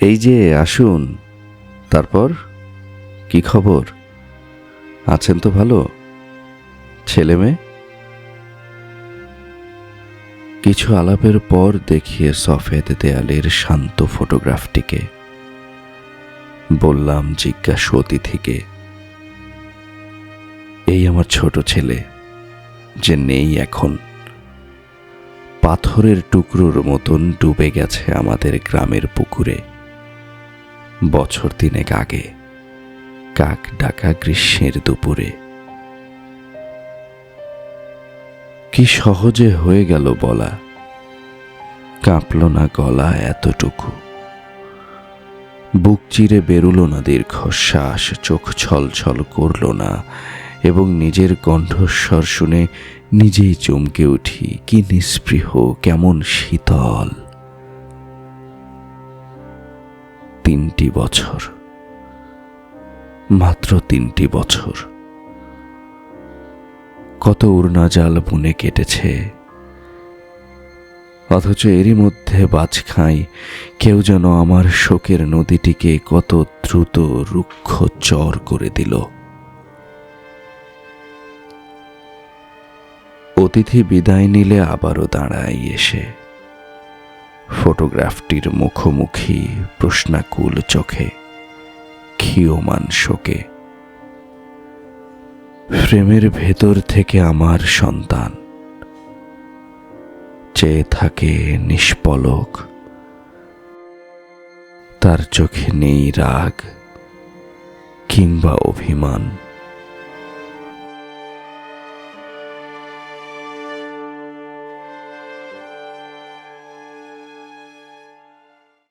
এই যে, আসুন। তারপর, কি খবর? আছেন তো ভালো? ছেলে মেয়ে? কিছু আলাপের পর দেখিয়ে সফেদ দেয়ালের শান্ত ফটোগ্রাফটিকে। বললাম জিজ্ঞাসা অতিথিকে, এই আমার ছোট ছেলে, যে নেই এখন। পাথরের টুকরোর মতন ডুবে গেছে আমাদের গ্রামের পুকুরে। বছর তিনেক আগে কাক ডাকা গ্রীষ্মের দুপুরে। কি সহজে হয়ে গেল বলা। কাঁপল না গলা এতটুকু। বুক চিরে বেরুলো না দীর্ঘশ্বাস, চোখ ছলছল করল না এবং নিজের কণ্ঠস্বর শুনে নিজেই চমকে উঠি, কি নিস্পৃহ, কেমন শীতল। তিনটি বছর। মাত্র তিনটি বছর। কত উড়না জাল বুনে কেটেছে। অথচ এরই মধ্যে বাজ খাই কেউ যেন আমার শোকের নদীটিকে কত দ্রুত রুক্ষ চর করে দিল। অতিথি বিদায় নিলে আবারও দাঁড়াই এসে। ফটোগ্রাফটির মুখোমুখি প্রশ্নাকুল চোখে, ক্ষীয়মান শোকে। ফ্রেমের ভেতর থেকে আমার সন্তান চেয়ে থাকে নিষ্পলক। তার চোখে নেই রাগ কিংবা অভিমান।